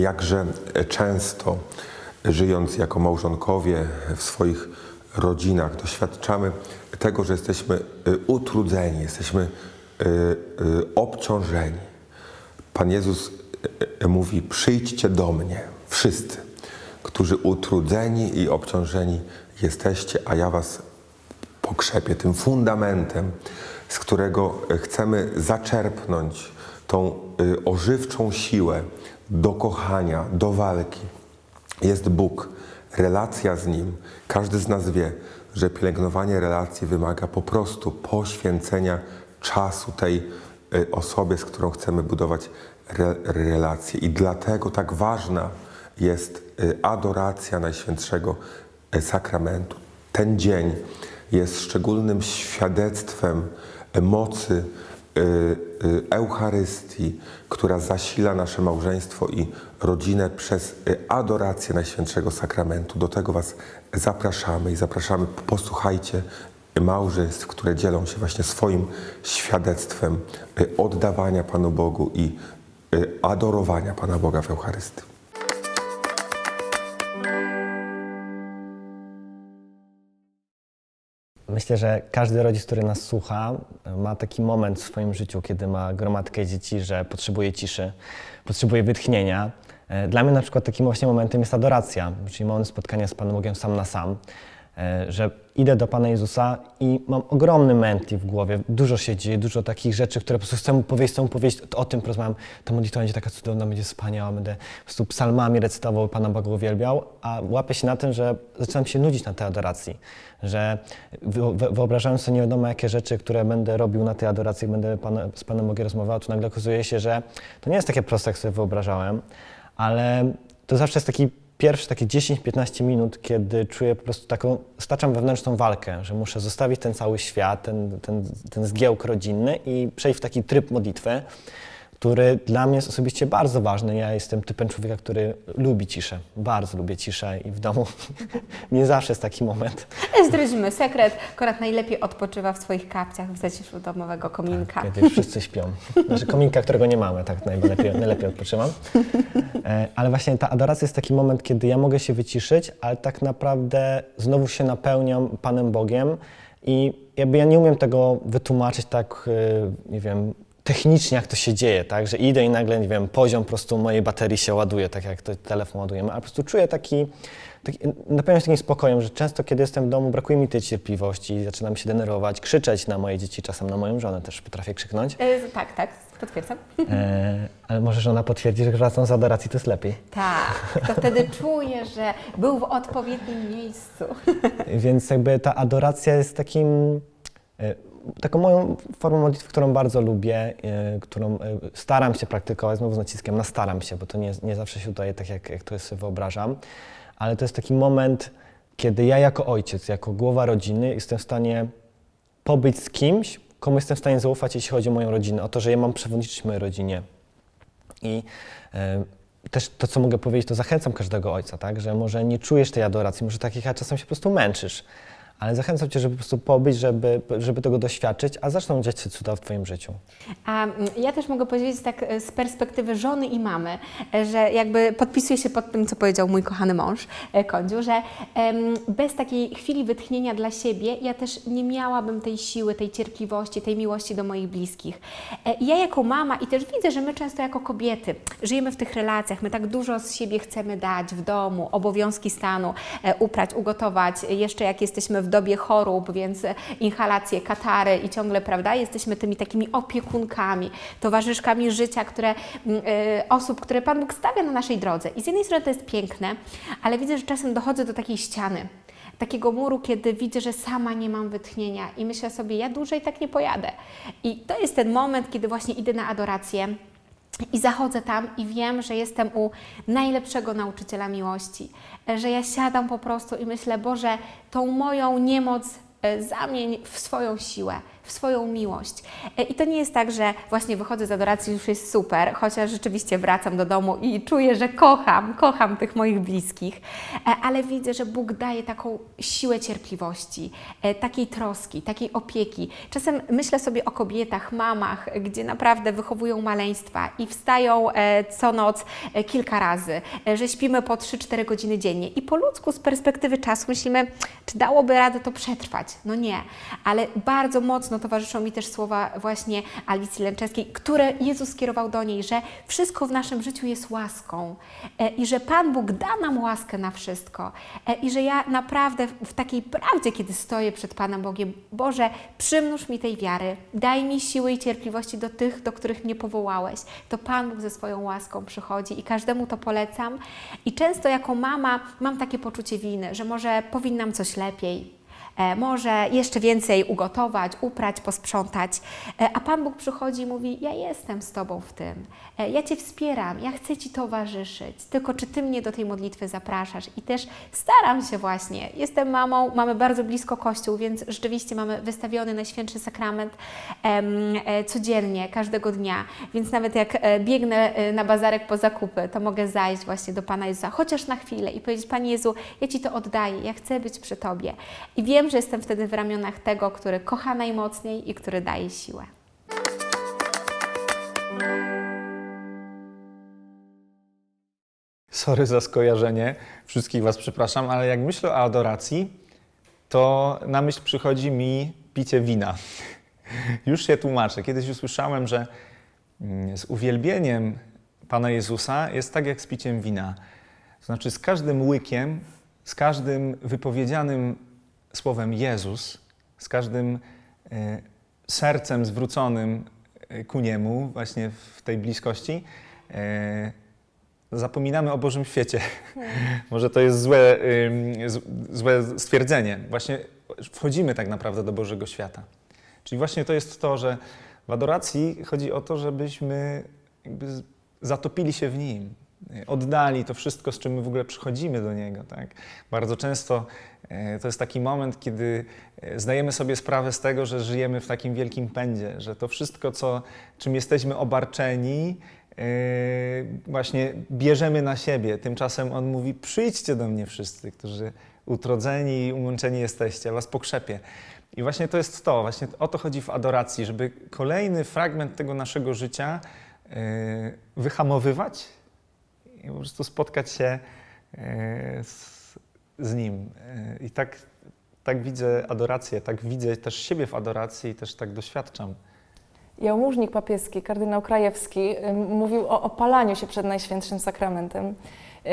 Jakże często żyjąc jako małżonkowie w swoich rodzinach doświadczamy tego, że jesteśmy y, utrudzeni, jesteśmy y, y, obciążeni. Pan Jezus mówi: Przyjdźcie do mnie, wszyscy, którzy utrudzeni i obciążeni jesteście, a ja was pokrzepię. Tym fundamentem, z którego chcemy zaczerpnąć tą y, ożywczą siłę do kochania, do walki, jest Bóg, relacja z Nim. Każdy z nas wie, że pielęgnowanie relacji wymaga po prostu poświęcenia czasu tej y, osobie, z którą chcemy budować re, relacje. I dlatego tak ważna jest y, adoracja Najświętszego Sakramentu. Ten dzień jest szczególnym świadectwem mocy Eucharystii, która zasila nasze małżeństwo i rodzinę przez y, adorację Najświętszego Sakramentu. Do tego Was zapraszamy i zapraszamy, posłuchajcie małżeństw, które dzielą się właśnie swoim świadectwem y, oddawania Panu Bogu i y, adorowania Pana Boga w Eucharystii. Myślę, że każdy rodzic, który nas słucha, ma taki moment w swoim życiu, kiedy ma gromadkę dzieci, że potrzebuje ciszy, potrzebuje wytchnienia. E, Dla mnie na przykład takim właśnie momentem jest adoracja, czyli moment spotkania z Panem Bogiem sam na sam, że idę do Pana Jezusa i mam ogromny mętli w głowie, dużo się dzieje, dużo takich rzeczy, które po prostu chcę mu powiedzieć, chcę mu powiedzieć, o tym porozmawiam, ta modlitwa będzie taka cudowna, będzie wspaniała, będę po prostu psalmami recytował, Pana Boga uwielbiał, a łapię się na tym, że zaczynam się nudzić na tej adoracji, że wy- wy- wyobrażałem sobie nie wiadomo jakie rzeczy, które będę robił na tej adoracji, będę Pana, z Panem Bogiem rozmawiał, to nagle okazuje się, że to nie jest takie proste, jak sobie wyobrażałem, ale to zawsze jest taki pierwsze takie 10-15 minut, kiedy czuję po prostu taką, staczam wewnętrzną walkę, że muszę zostawić ten cały świat, ten, ten, ten zgiełk rodzinny i przejść w taki tryb modlitwy, który dla mnie jest osobiście bardzo ważny. Ja jestem typem człowieka, który lubi ciszę, bardzo lubię ciszę i w domu nie zawsze jest taki moment. Zdradzimy sekret. Konrad najlepiej odpoczywa w swoich kapciach w zaciszu domowego kominka. Kiedy już wszyscy śpią. Znaczy kominka, którego nie mamy, tak najlepiej, najlepiej odpoczywam. E, Ale właśnie ta adoracja jest taki moment, kiedy ja mogę się wyciszyć, ale tak naprawdę znowu się napełniam Panem Bogiem i jakby ja nie umiem tego wytłumaczyć tak, e, nie wiem, technicznie jak to się dzieje, tak, że idę i nagle, nie wiem, poziom po prostu mojej baterii się ładuje, tak jak to telefon ładujemy, ale po prostu czuję taki, taki napełniam się takim spokojem, że często kiedy jestem w domu brakuje mi tej cierpliwości, zaczynam się denerwować, krzyczeć na moje dzieci, czasem na moją żonę też potrafię krzyknąć, E, tak, tak, potwierdzam. e, ale może żona potwierdzi, że wracam z adoracji to jest lepiej. Tak, to wtedy czuję, że był w odpowiednim miejscu. Więc jakby ta adoracja jest takim, e, taką moją formą modlitwy, którą bardzo lubię, e, którą e, staram się praktykować, znowu z naciskiem na staram się, bo to nie, nie zawsze się udaje tak, jak, jak to sobie wyobrażam, ale to jest taki moment, kiedy ja jako ojciec, jako głowa rodziny jestem w stanie pobyć z kimś, komu jestem w stanie zaufać, jeśli chodzi o moją rodzinę, o to, że ja mam przewodniczyć mojej rodzinie. I e, też to, co mogę powiedzieć, to zachęcam każdego ojca, tak? że może nie czujesz tej adoracji, może takich, a czasem się po prostu męczysz, ale zachęcam cię, żeby po prostu pobyć, żeby, żeby tego doświadczyć, a zaczną dziać się cuda w twoim życiu. A mm, ja też mogę powiedzieć tak e, z perspektywy żony i mamy, e, że jakby podpisuję się pod tym, co powiedział mój kochany mąż, e, Kondziu, że bez takiej chwili wytchnienia dla siebie ja też nie miałabym tej siły, tej cierpliwości, tej miłości do moich bliskich. Ja jako mama i też widzę, że my często jako kobiety żyjemy w tych relacjach, my tak dużo z siebie chcemy dać w domu, obowiązki stanu, uprać, ugotować, jeszcze jak jesteśmy w dobie chorób, więc inhalacje, katary i ciągle, prawda, jesteśmy tymi takimi opiekunkami, towarzyszkami życia, które, mm, e, osób, które Pan Bóg stawia na naszej drodze. I z jednej strony to jest piękne, ale widzę, że czasem dochodzę do takiej ściany, takiego muru, kiedy widzę, że sama nie mam wytchnienia i myślę sobie, ja dłużej tak nie pojadę. I to jest ten moment, kiedy właśnie idę na adorację, i zachodzę tam i wiem, że jestem u najlepszego nauczyciela miłości, że ja siadam po prostu i myślę, Boże, tą moją niemoc e, zamień w swoją siłę, w swoją miłość. E, I to nie jest tak, że właśnie wychodzę z adoracji, już jest super, chociaż rzeczywiście wracam do domu i czuję, że kocham, kocham tych moich bliskich, e, ale widzę, że Bóg daje taką siłę cierpliwości, e, takiej troski, takiej opieki. Czasem myślę sobie o kobietach, mamach, gdzie naprawdę wychowują maleństwa i wstają co noc kilka razy, że śpimy po 3-4 godziny dziennie i po ludzku z perspektywy czasu myślimy, czy dałoby radę to przetrwać? No nie, ale bardzo mocno towarzyszą mi też słowa właśnie Alicji Lęczewskiej, które Jezus skierował do niej, że wszystko w naszym życiu jest łaską e, i że Pan Bóg da nam łaskę na wszystko e, i że ja naprawdę w- takiej prawdzie, kiedy stoję przed Panem Bogiem, Boże, przymnóż mi tej wiary, daj mi siły i cierpliwości do tych, do których mnie powołałeś. To Pan Bóg ze swoją łaską przychodzi i każdemu to polecam. I często jako mama mam takie poczucie winy, że może powinnam coś lepiej, może jeszcze więcej ugotować, uprać, posprzątać. E, A Pan Bóg przychodzi i mówi: Ja jestem z Tobą w tym, E, ja Cię wspieram, ja chcę Ci towarzyszyć. Tylko czy Ty mnie do tej modlitwy zapraszasz? I też staram się właśnie. Jestem mamą, mamy bardzo blisko kościół, więc rzeczywiście mamy wystawiony Najświętszy Sakrament e, codziennie, każdego dnia. Więc nawet jak e, biegnę e, na bazarek po zakupy, to mogę zajść właśnie do Pana Jezusa, chociaż na chwilę i powiedzieć: Panie Jezu, ja Ci to oddaję, ja chcę być przy Tobie. I wiem, że jestem wtedy w ramionach tego, który kocha najmocniej i który daje siłę. Sorry za skojarzenie, wszystkich Was przepraszam, ale jak myślę o adoracji, to na myśl przychodzi mi picie wina. Już się tłumaczę. Kiedyś usłyszałem, że mm, z uwielbieniem Pana Jezusa jest tak jak z piciem wina. To znaczy, z każdym łykiem, z każdym wypowiedzianym słowem Jezus, z każdym e, sercem zwróconym e, ku Niemu, właśnie w tej bliskości, e, zapominamy o Bożym świecie. Może to jest złe, złe stwierdzenie. Właśnie wchodzimy tak naprawdę do Bożego świata. Czyli właśnie to jest to, że w adoracji chodzi o to, żebyśmy zatopili się w Nim, oddali to wszystko, z czym my w ogóle przychodzimy do Niego. Tak? Bardzo często e, to jest taki moment, kiedy e, zdajemy sobie sprawę z tego, że żyjemy w takim wielkim pędzie, że to wszystko, co, czym jesteśmy obarczeni, e, właśnie bierzemy na siebie. Tymczasem On mówi, przyjdźcie do mnie wszyscy, którzy utrodzeni i umęczeni jesteście, was pokrzepię. I właśnie to jest to, właśnie o to chodzi w adoracji, żeby kolejny fragment tego naszego życia wyhamowywać i po prostu spotkać się e, z, z Nim. E, I tak, tak widzę adorację, tak widzę też siebie w adoracji i też tak doświadczam. Jałmużnik papieski, kardynał Krajewski, ym, mówił o opalaniu się przed Najświętszym Sakramentem. Yy,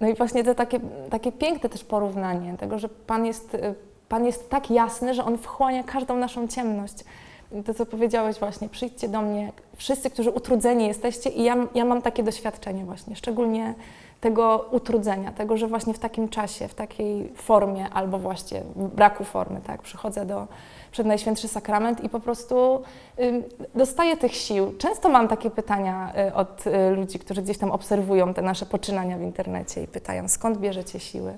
No i właśnie to takie, takie piękne też porównanie tego, że Pan jest, y, Pan jest tak jasny, że On wchłania każdą naszą ciemność. To, co powiedziałeś właśnie, przyjdźcie do mnie, wszyscy, którzy utrudzeni jesteście i ja, ja mam takie doświadczenie właśnie, szczególnie tego utrudzenia, tego, że właśnie w takim czasie, w takiej formie albo właśnie braku formy, tak, przychodzę do, przed Najświętszy Sakrament i po prostu ym, dostaję tych sił. Często mam takie pytania y, od y, ludzi, którzy gdzieś tam obserwują te nasze poczynania w internecie i pytają, skąd bierzecie siły?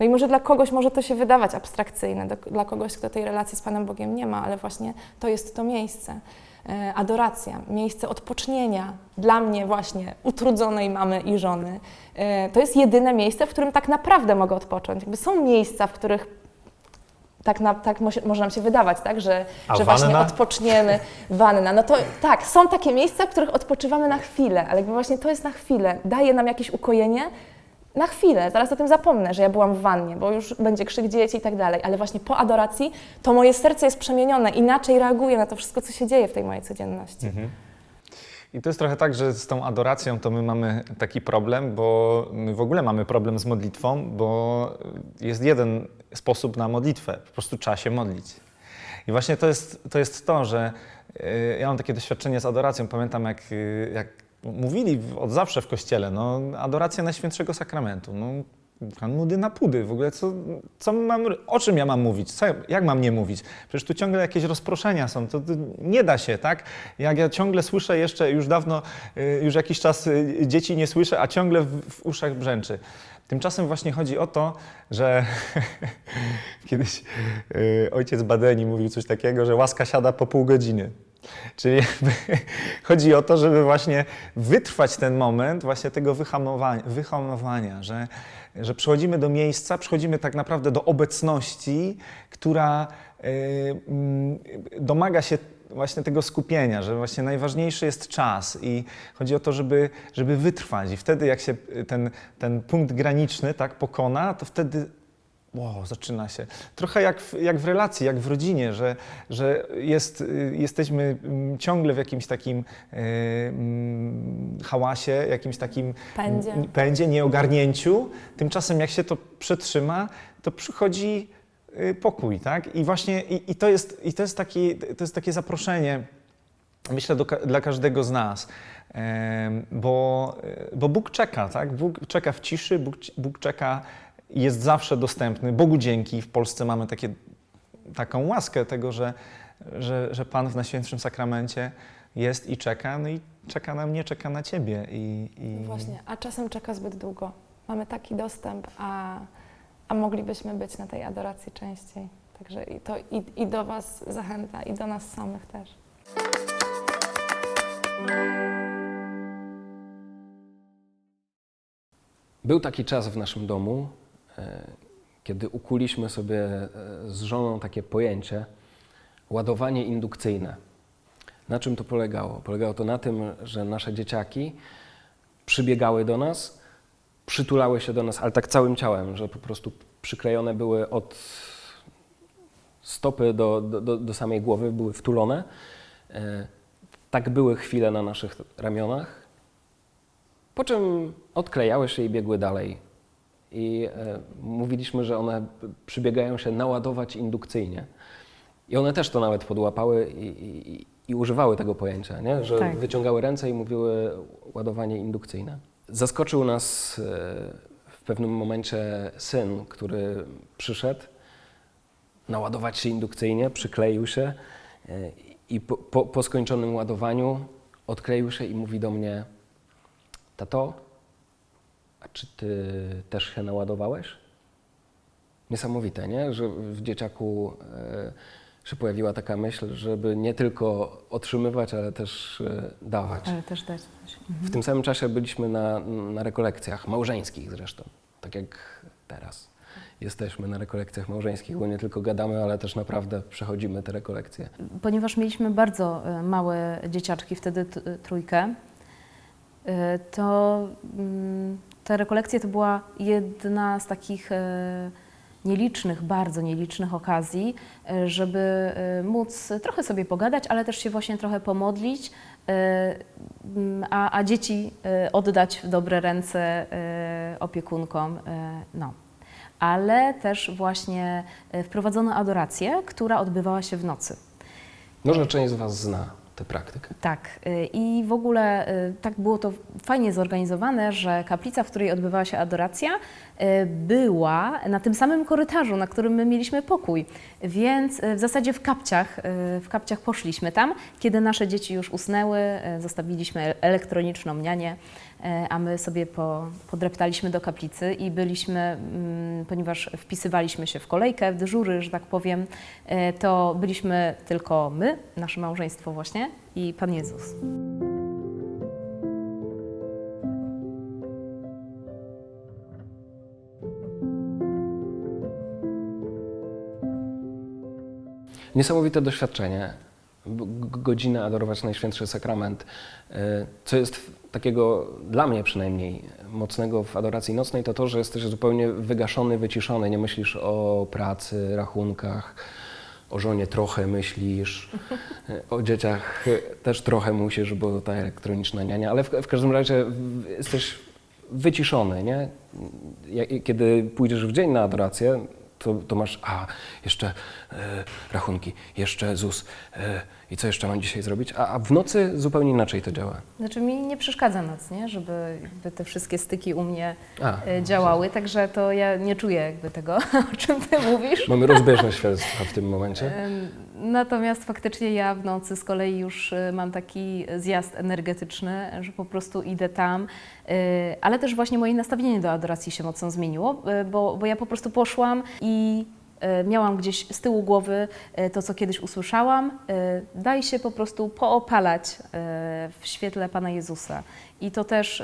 No i może dla kogoś może to się wydawać abstrakcyjne, do, dla kogoś, kto tej relacji z Panem Bogiem nie ma, ale właśnie to jest to miejsce. E, Adoracja, miejsce odpocznienia dla mnie właśnie utrudzonej mamy i żony. E, To jest jedyne miejsce, w którym tak naprawdę mogę odpocząć. Jakby są miejsca, w których tak, na, tak mo- może nam się wydawać, tak, że, A że właśnie odpoczniemy. Wanna. No to tak, są takie miejsca, w których odpoczywamy na chwilę, ale właśnie to jest na chwilę. Daje nam jakieś ukojenie na chwilę. Zaraz o tym zapomnę, że ja byłam w wannie, bo już będzie krzyk dzieci i tak dalej. Ale właśnie po adoracji to moje serce jest przemienione, inaczej reaguje na to wszystko, co się dzieje w tej mojej codzienności. I to jest trochę tak, że z tą adoracją to my mamy taki problem, bo my w ogóle mamy problem z modlitwą, bo jest jeden sposób na modlitwę, po prostu trzeba się modlić. I właśnie to jest to, jest to że y, ja mam takie doświadczenie z adoracją. Pamiętam, jak, y, jak mówili od zawsze w kościele, no, adoracja Najświętszego Sakramentu. No, Pan nudy na pudy, w ogóle co, co mam, o czym ja mam mówić, co, jak mam nie mówić? Przecież tu ciągle jakieś rozproszenia są, to, to nie da się, tak? Jak ja ciągle słyszę jeszcze, już dawno, y, już jakiś czas y, dzieci nie słyszę, a ciągle w, w uszach brzęczy. Tymczasem właśnie chodzi o to, że kiedyś y, ojciec Badeni mówił coś takiego, że łaska siada po pół godziny. Czyli chodzi o to, żeby właśnie wytrwać ten moment właśnie tego wyhamowania, wyhamowania że, że przychodzimy do miejsca, przychodzimy tak naprawdę do obecności, która y, mm, domaga się właśnie tego skupienia, że właśnie najważniejszy jest czas i chodzi o to, żeby, żeby wytrwać. I wtedy jak się ten, ten punkt graniczny tak pokona, to wtedy Wow, zaczyna się. Trochę jak w, jak w relacji, jak w rodzinie, że, że jest, y, jesteśmy mm, ciągle w jakimś takim y, mm, hałasie, jakimś takim Pędzie. n- pędzie, nieogarnięciu. Tymczasem jak się to przetrzyma, to przychodzi y, pokój, tak? I właśnie i, i to, jest, i to, jest taki, to jest takie zaproszenie, myślę, do, dla każdego z nas. Bo, bo Bóg czeka, tak? Bóg czeka w ciszy, Bóg, Bóg czeka, jest zawsze dostępny. Bogu dzięki. W Polsce mamy takie, taką łaskę tego, że, że, że Pan w Najświętszym Sakramencie jest i czeka, no i czeka na mnie, czeka na Ciebie. I, i... Właśnie, a czasem czeka zbyt długo. Mamy taki dostęp, a, a moglibyśmy być na tej adoracji częściej. Także i, to, i, i do Was zachęta, i do nas samych też. Był taki czas w naszym domu, kiedy ukuliśmy sobie e, z żoną takie pojęcie ładowanie indukcyjne. Na czym to polegało? Polegało to na tym, że nasze dzieciaki przybiegały do nas, przytulały się do nas, ale tak całym ciałem, że po prostu przyklejone były od stopy do, do, do, do samej głowy, były wtulone. E, Tak były chwile na naszych ramionach, po czym odklejały się i biegły dalej. I e, mówiliśmy, że one przybiegają się naładować indukcyjnie. I one też to nawet podłapały i, i, i używały tego pojęcia, nie? że Tak. wyciągały ręce i mówiły ładowanie indukcyjne. Zaskoczył nas e, w pewnym momencie syn, który przyszedł naładować się indukcyjnie, przykleił się e, i po, po, po skończonym ładowaniu odkleił się i mówi do mnie: Tato, a czy ty też się naładowałeś? Niesamowite, nie? Że w dzieciaku e, się pojawiła taka myśl, żeby nie tylko otrzymywać, ale też e, dawać. Ale też dać coś. W tym samym czasie byliśmy na, na rekolekcjach małżeńskich zresztą, tak jak teraz. Jesteśmy na rekolekcjach małżeńskich, bo nie tylko gadamy, ale też naprawdę przechodzimy te rekolekcje. Ponieważ mieliśmy bardzo e, małe dzieciaczki, wtedy trójkę, to te rekolekcje to była jedna z takich e, nielicznych, bardzo nielicznych okazji, e, żeby e, móc trochę sobie pogadać, ale też się właśnie trochę pomodlić, a, a dzieci oddać w dobre ręce opiekunkom. No ale też właśnie wprowadzono adorację, która odbywała się w nocy. Może część z Was zna tę praktykę. Tak, y, i w ogóle y, tak było to fajnie zorganizowane, że kaplica, w której odbywała się adoracja, y, była na tym samym korytarzu, na którym my mieliśmy pokój. Więc w zasadzie w kapciach, w kapciach poszliśmy tam, kiedy nasze dzieci już usnęły, zostawiliśmy elektroniczną nianię, a my sobie po, podreptaliśmy do kaplicy i byliśmy, mm, ponieważ wpisywaliśmy się w kolejkę, w dyżury, że tak powiem, y, to byliśmy tylko my, nasze małżeństwo właśnie i Pan Jezus. Niesamowite doświadczenie. B- g- Godzinę adorować Najświętszy Sakrament. E, Co jest takiego, dla mnie przynajmniej, mocnego w adoracji nocnej, to to, że jesteś zupełnie wygaszony, wyciszony. Nie myślisz o pracy, rachunkach, o żonie trochę myślisz, o dzieciach też trochę musisz, bo ta elektroniczna niania, ale w, w każdym razie jesteś wyciszony, nie? Kiedy pójdziesz w dzień na adorację, to, to masz, a, jeszcze e, rachunki, jeszcze ZUS, e, I co jeszcze mam dzisiaj zrobić? A, a w nocy zupełnie inaczej to działa. Znaczy mi nie przeszkadza noc, nie? Żeby te wszystkie styki u mnie A, e, działały, także to ja nie czuję jakby tego, o czym ty mówisz. Mamy rozbieżne świadectwa w tym momencie. Natomiast faktycznie ja w nocy z kolei już y, mam taki zjazd energetyczny, że po prostu idę tam, y, ale też właśnie moje nastawienie do adoracji się mocno zmieniło, y, bo, bo ja po prostu poszłam i miałam gdzieś z tyłu głowy to, co kiedyś usłyszałam, daj się po prostu poopalać w świetle Pana Jezusa. I to też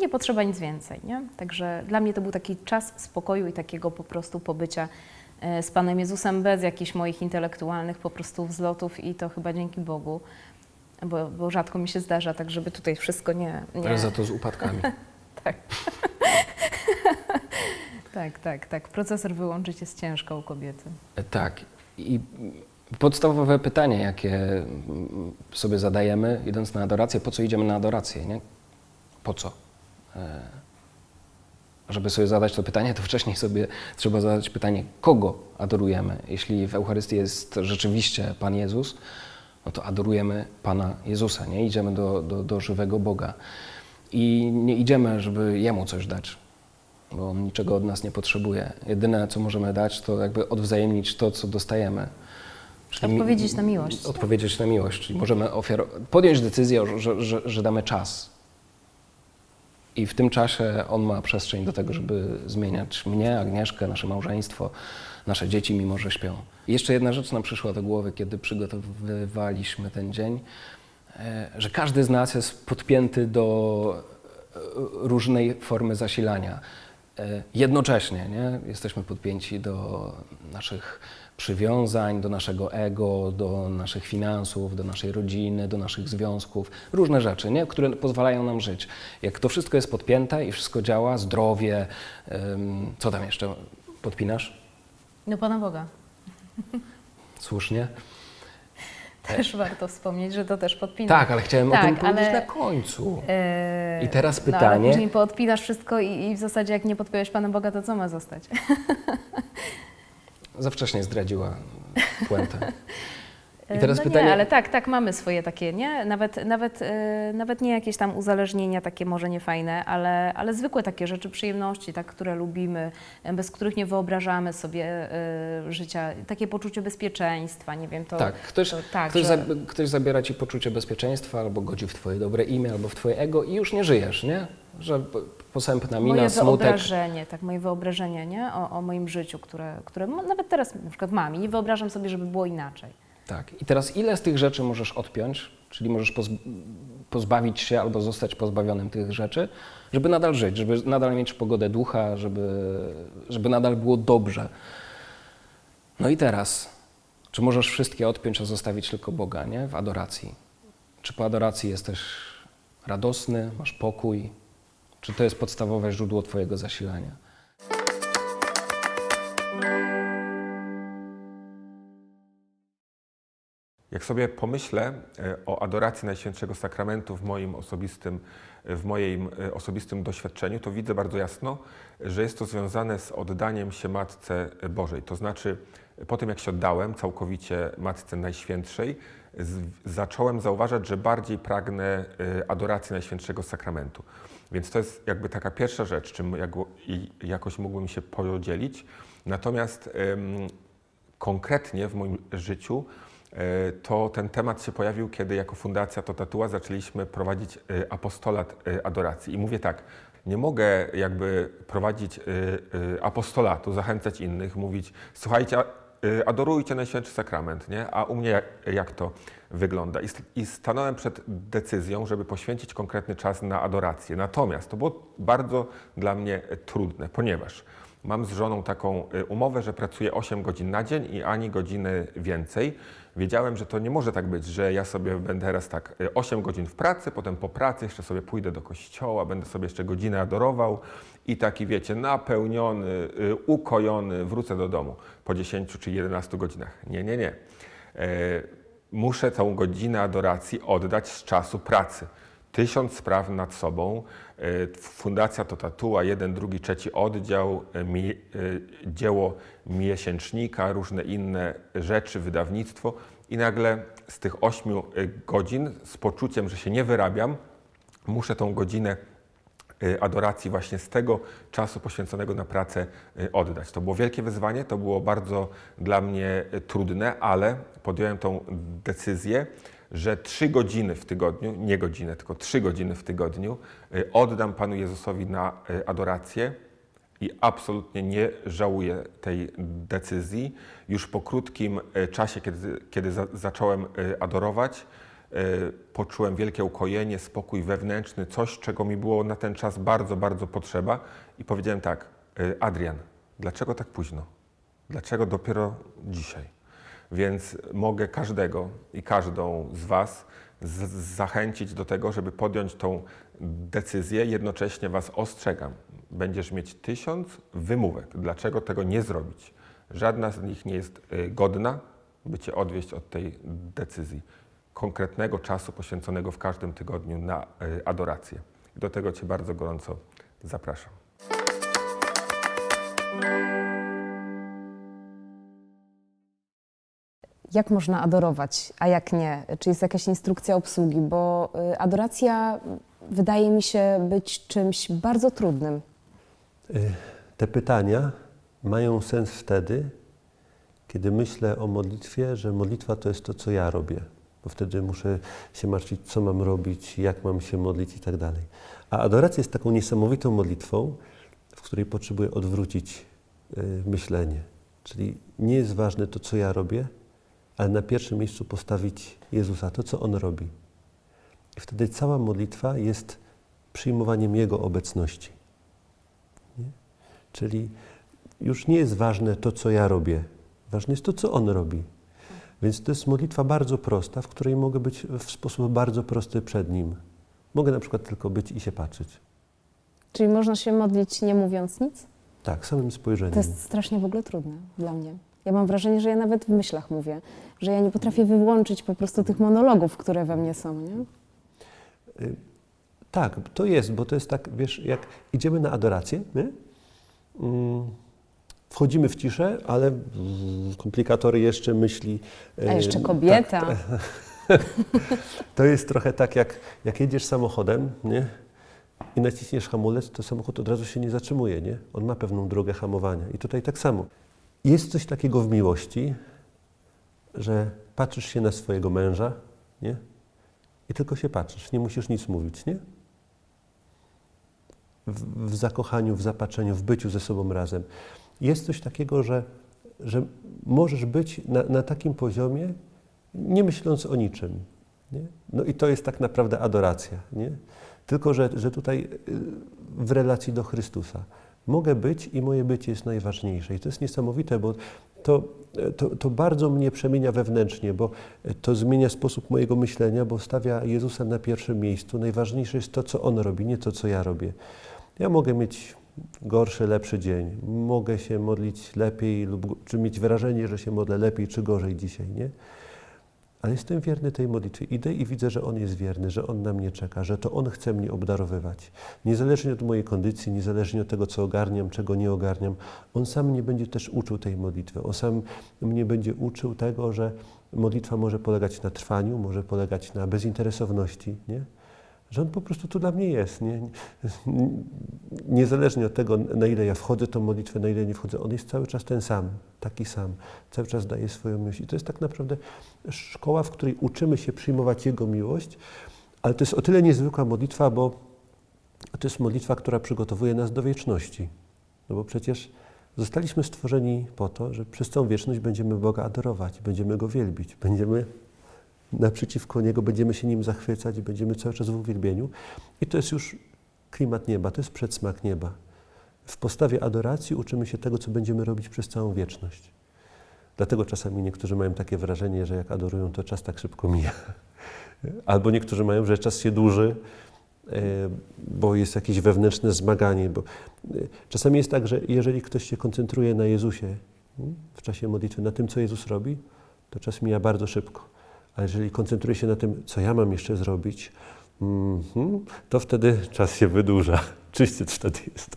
nie potrzeba nic więcej, nie? Także dla mnie to był taki czas spokoju i takiego po prostu pobycia z Panem Jezusem bez jakichś moich intelektualnych po prostu wzlotów i to chyba dzięki Bogu, bo, bo rzadko mi się zdarza, tak żeby tutaj wszystko nie... nie Ale za to z upadkami. tak. tak, tak, tak. Procesor wyłączyć jest ciężko u kobiety. E, Tak. I podstawowe pytanie, jakie sobie zadajemy, idąc na adorację, po co idziemy na adorację, nie? Po co? Żeby sobie zadać to pytanie, to wcześniej sobie trzeba zadać pytanie, kogo adorujemy. Jeśli w Eucharystii jest rzeczywiście Pan Jezus, no to adorujemy Pana Jezusa, nie? Idziemy do, do, do żywego Boga. I nie idziemy, żeby Jemu coś dać, bo On niczego od nas nie potrzebuje. Jedyne, co możemy dać, to jakby odwzajemnić to, co dostajemy. Czyli Odpowiedzieć na miłość. Odpowiedzieć na miłość, czyli możemy ofiaro- podjąć decyzję, że, że, że damy czas. I w tym czasie on ma przestrzeń do tego, żeby zmieniać mnie, Agnieszkę, nasze małżeństwo, nasze dzieci, mimo że śpią. I jeszcze jedna rzecz nam przyszła do głowy, kiedy przygotowywaliśmy ten dzień, e, że każdy z nas jest podpięty do e, różnej formy zasilania. E, Jednocześnie nie? jesteśmy podpięci do naszych przywiązań, do naszego ego, do naszych finansów, do naszej rodziny, do naszych związków, różne rzeczy, nie? które pozwalają nam żyć. Jak to wszystko jest podpięte i wszystko działa, zdrowie, em, co tam jeszcze podpinasz? No Pana Boga. Słusznie. Też warto wspomnieć, że to też podpina. Tak, ale chciałem o Tak, tym powiedzieć ale- na końcu. Eee, I teraz No, ale pytanie. później poodpinasz wszystko i, i w zasadzie jak nie podpiąłeś Pana Boga, to co ma zostać? Za wcześnie zdradziła puentę. I teraz no pytanie. Nie, ale tak, tak, mamy swoje takie, nie? Nawet, nawet, e, nawet nie jakieś tam uzależnienia takie może niefajne, ale, ale zwykłe takie rzeczy, przyjemności, tak, które lubimy, e, bez których nie wyobrażamy sobie e, życia. Takie poczucie bezpieczeństwa, nie wiem, to... tak, ktoś, to, tak, ktoś, że- zab- ktoś zabiera ci poczucie bezpieczeństwa, albo godzi w twoje dobre imię, albo w twoje ego i już nie żyjesz, nie? Że posępna mina, moje smutek. wyobrażenie, tak, moje wyobrażenie, nie? O, o moim życiu, które, które nawet teraz na przykład mam i nie wyobrażam sobie, żeby było inaczej. Tak. I teraz ile z tych rzeczy możesz odpiąć, czyli możesz poz- pozbawić się albo zostać pozbawionym tych rzeczy, żeby nadal żyć, żeby nadal mieć pogodę ducha, żeby, żeby nadal było dobrze. No i teraz, czy możesz wszystkie odpiąć, a zostawić tylko Boga, nie? W adoracji. Czy po adoracji jesteś radosny, masz pokój? Czy to jest podstawowe źródło Twojego zasilania? Jak sobie pomyślę e, o adoracji Najświętszego Sakramentu w moim osobistym, w moim e, osobistym doświadczeniu, to widzę bardzo jasno, że jest to związane z oddaniem się Matce Bożej. To znaczy, po tym jak się oddałem całkowicie Matce Najświętszej, zacząłem zauważać, że bardziej pragnę e, adoracji Najświętszego Sakramentu. Więc to jest jakby taka pierwsza rzecz, czym jakoś mógłbym się podzielić. Natomiast konkretnie w moim życiu e, to ten temat się pojawił, kiedy jako Fundacja Totatua zaczęliśmy prowadzić e, apostolat e, adoracji. I mówię tak, nie mogę jakby prowadzić e, e, apostolatu, zachęcać innych, mówić, słuchajcie, e, adorujcie Najświętszy Sakrament, nie? A u mnie jak, to wygląda? I, I stanąłem przed decyzją, żeby poświęcić konkretny czas na adorację. Natomiast to było bardzo dla mnie e, trudne, ponieważ Mam z żoną taką umowę, że pracuję 8 godzin na dzień i ani godziny więcej. Wiedziałem, że to nie może tak być, że ja sobie będę teraz tak y, 8 godzin w pracy, potem po pracy jeszcze sobie pójdę do kościoła, będę sobie jeszcze godzinę adorował i taki, wiecie, napełniony, y, ukojony, wrócę do domu po 10 czy 11 godzinach. Nie, nie, nie. E, Muszę tą godzinę adoracji oddać z czasu pracy tysiąc spraw nad sobą. E, Fundacja to Tatua, jeden, drugi, trzeci oddział, e, mi, e, dzieło miesięcznika, różne inne rzeczy, wydawnictwo. I nagle z tych 8 godzin z poczuciem, że się nie wyrabiam, muszę tą godzinę adoracji właśnie z tego czasu poświęconego na pracę oddać. To było wielkie wyzwanie, to było bardzo dla mnie trudne, ale podjąłem tą decyzję, że trzy godziny w tygodniu, nie godzinę, tylko trzy godziny w tygodniu y, oddam Panu Jezusowi na y, adorację i absolutnie nie żałuję tej decyzji. Już po krótkim e, czasie, kiedy, kiedy za, zacząłem adorować, poczułem wielkie ukojenie, spokój wewnętrzny, coś, czego mi było na ten czas bardzo, bardzo potrzeba. I powiedziałem tak, Adrian, dlaczego tak późno? Dlaczego dopiero dzisiaj? Więc mogę każdego i każdą z Was zachęcić do tego, żeby podjąć tą decyzję. Jednocześnie Was ostrzegam. Będziesz mieć tysiąc wymówek, dlaczego tego nie zrobić. Żadna z nich nie jest y, godna, by Cię odwieść od tej decyzji. Konkretnego czasu poświęconego w każdym tygodniu na y, adorację. Do tego Cię bardzo gorąco zapraszam. Jak można adorować, a jak nie? Czy jest jakaś instrukcja obsługi? Bo y, adoracja y, wydaje mi się być czymś bardzo trudnym. Te pytania mają sens wtedy, kiedy myślę o modlitwie, że modlitwa to jest to, co ja robię. Bo wtedy muszę się martwić, co mam robić, jak mam się modlić i tak dalej. A adoracja jest taką niesamowitą modlitwą, w której potrzebuję odwrócić y, myślenie. Czyli nie jest ważne to, co ja robię, ale na pierwszym miejscu postawić Jezusa, to, co On robi. I wtedy cała modlitwa jest przyjmowaniem Jego obecności. Nie? Czyli już nie jest ważne to, co ja robię, ważne jest to, co On robi. Więc to jest modlitwa bardzo prosta, w której mogę być w sposób bardzo prosty przed Nim. Mogę na przykład tylko być i się patrzeć. Czyli można się modlić nie mówiąc nic? Tak, samym spojrzeniem. To jest strasznie w ogóle trudne dla mnie. Ja mam wrażenie, że ja nawet w myślach mówię, że ja nie potrafię wyłączyć po prostu tych monologów, które we mnie są. Nie? Tak, to jest, bo to jest tak, wiesz, jak idziemy na adorację, nie? Mm, wchodzimy w ciszę, ale komplikatory jeszcze myśli. A e, jeszcze tak, kobieta. To jest trochę tak, jak, jak jedziesz samochodem, nie? I naciśniesz hamulec, to samochód od razu się nie zatrzymuje, nie? On ma pewną drogę hamowania. I tutaj tak samo. Jest coś takiego w miłości, że patrzysz się na swojego męża, nie? I tylko się patrzysz, nie musisz nic mówić, nie? W, w zakochaniu, w zapatrzeniu, w byciu ze sobą razem. Jest coś takiego, że, że możesz być na, na takim poziomie, nie myśląc o niczym. Nie? No i to jest tak naprawdę adoracja. Nie? Tylko, że, że tutaj y, w relacji do Chrystusa. Mogę być i moje bycie jest najważniejsze. I to jest niesamowite, bo to, to, to bardzo mnie przemienia wewnętrznie, bo to zmienia sposób mojego myślenia, bo stawia Jezusa na pierwszym miejscu. Najważniejsze jest to, co On robi, nie to, co ja robię. Ja mogę mieć gorszy, lepszy dzień. Mogę się modlić lepiej lub czy mieć wrażenie, że się modlę lepiej czy gorzej dzisiaj, nie? Ale jestem wierny tej modlitwie. Idę i widzę, że On jest wierny, że On na mnie czeka, że to On chce mnie obdarowywać. Niezależnie od mojej kondycji, niezależnie od tego, co ogarniam, czego nie ogarniam, On sam mnie będzie też uczył tej modlitwy. On sam mnie będzie uczył tego, że modlitwa może polegać na trwaniu, może polegać na bezinteresowności, nie? Że On po prostu tu dla mnie jest. Nie? Niezależnie od tego, na ile ja wchodzę tą modlitwę, na ile nie wchodzę, On jest cały czas ten sam, taki sam. Cały czas daje swoją miłość. I to jest tak naprawdę szkoła, w której uczymy się przyjmować Jego miłość, ale to jest o tyle niezwykła modlitwa, bo to jest modlitwa, która przygotowuje nas do wieczności. No bo przecież zostaliśmy stworzeni po to, że przez całą wieczność będziemy Boga adorować, będziemy Go wielbić, będziemy naprzeciwko Niego, będziemy się Nim zachwycać, będziemy cały czas w uwielbieniu. I to jest już klimat nieba, to jest przedsmak nieba. W postawie adoracji uczymy się tego, co będziemy robić przez całą wieczność. Dlatego czasami niektórzy mają takie wrażenie, że jak adorują, to czas tak szybko mija. Albo niektórzy mają, że czas się dłuży, e, bo jest jakieś wewnętrzne zmaganie. E, czasami jest tak, że jeżeli ktoś się koncentruje na Jezusie mm, w czasie modlitwy, na tym, co Jezus robi, to czas mija bardzo szybko. A jeżeli koncentruje się na tym, co ja mam jeszcze zrobić, mhm, to wtedy czas się wydłuża. Czyściec wtedy jest.